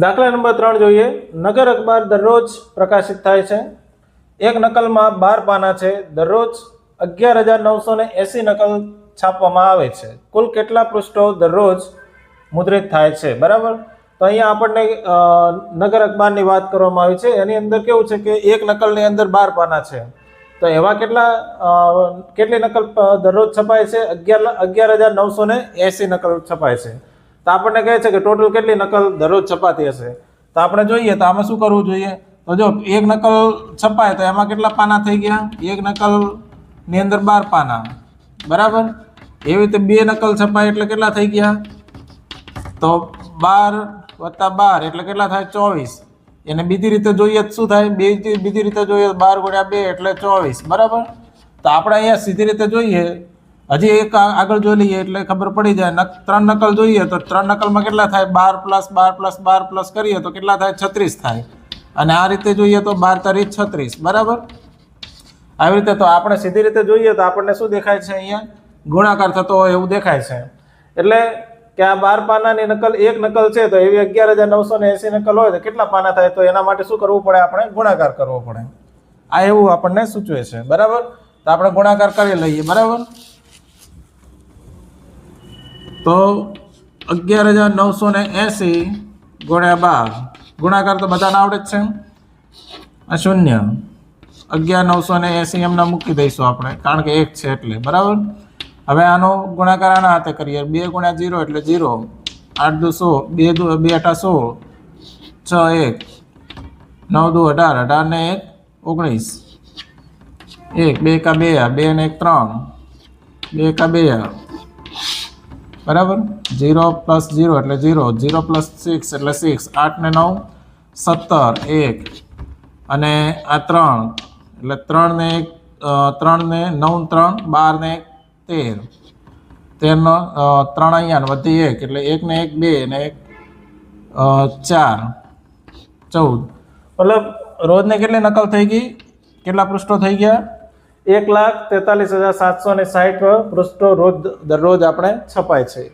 દાખલા નંબર ત્રણ જોઈએ. નગર અખબાર દરરોજ પ્રકાશિત થાય છે. એક નકલમાં બાર પાના છે. દરરોજ અગિયાર હજાર નવસો ને એંસી નકલ છાપવામાં આવે છે. કુલ કેટલા પૃષ્ઠો દરરોજ મુદ્રિત થાય છે? બરાબર? તો અહીંયા આપણને નગર અખબારની વાત કરવામાં આવી છે. એની અંદર કેવું છે કે એક નકલની અંદર બાર પાના છે. તો એવા કેટલા કેટલી નકલ દરરોજ છપાય છે? અગિયાર અગિયાર હજાર નવસો ને એંસી નકલ છપાય છે. તો આપણને કહે છે કે ટોટલ કેટલી નકલ દરરોજ છપાતી હશે? તો આપણે જોઈએ, તો આમાં શું કરવું જોઈએ? તો જો એક નકલ છપાય તો એમાં કેટલા પાના થઈ ગયા? એક નકલની અંદર બાર પાના. બરાબર? એવી રીતે બે નકલ છપાય એટલે કેટલા થઈ ગયા? તો બાર વત્તા બાર એટલે કેટલા થાય? ચોવીસ. એને બીજી રીતે જોઈએ શું થાય? બે બીજી રીતે જોઈએ બાર ગુણ્યા બે એટલે ચોવીસ. બરાબર? તો આપણે અહીંયા સીધી રીતે જોઈએ હજી એક આગળ જોઈ લઈએ એટલે ખબર પડી જાય. ત્રણ નકલ જોઈએ તો ત્રણ નકલમાં કેટલા થાય? બાર પ્લસ બાર પ્લસ બાર પ્લસ કરીએ તો કેટલા થાય? છત્રીસ થાય. અને આ રીતે જોઈએ તો બાર તારીખ છત્રીસ. બરાબર? આવી રીતે તો આપણે સીધી રીતે જોઈએ તો આપણને શું દેખાય છે અહીંયા? ગુણાકાર થતો હોય એવું દેખાય છે. એટલે કે આ બાર પાનાની નકલ એક નકલ છે તો એવી અગિયાર હજાર નવસો ને એસી નકલ હોય તો કેટલા પાના થાય? તો એના માટે શું કરવું પડે આપણે? ગુણાકાર કરવો પડે. આ એવું આપણને સૂચવે છે. બરાબર? તો આપણે ગુણાકાર કરી લઈએ. બરાબર? તો અગિયાર હજાર નવસો ને એંસી ગુણ્યા બાર. ગુણાકાર તો બધાને આવડે જ છે. આ શૂન્ય. અગિયાર નવસો ને એંસી એમના મૂકી દઈશું આપણે, કારણ કે એક છે એટલે. બરાબર? હવે આનો ગુણાકાર આના હાથે કરીએ. બે ગુણ્યા જીરો એટલે જીરો. આઠ દુ સો, બે દુ, બે અઠા સોળ છ એક, નવ દુ અઢાર અઢાર ને એક, ઓગણીસ. એક, બે કા બે બે ને એક ત્રણ. બે કા બે બરાબર? જીરો પ્લસ જીરો એટલે જીરો જીરો પ્લસ સિક્સ એટલે સિક્સ આઠ ને નવ, સત્તર, એક. અને આ ત્રણ, એટલે ત્રણ ને એક ત્રણ ને નવ ત્રણ, બાર ને એક, તેર. તેરનો ત્રણ અહીંયા વધી એક, એટલે એક ને એક, બે ને એક ચાર. ચૌદ. મતલબ રોજને કેટલી નકલ થઈ ગઈ? કેટલા પૃષ્ઠો થઈ ગયા? એક લાખ તેતાલીસ હજાર સાતસો ને સાઠ પૃષ્ઠો રોજ દરરોજ આપણે છપાય છે.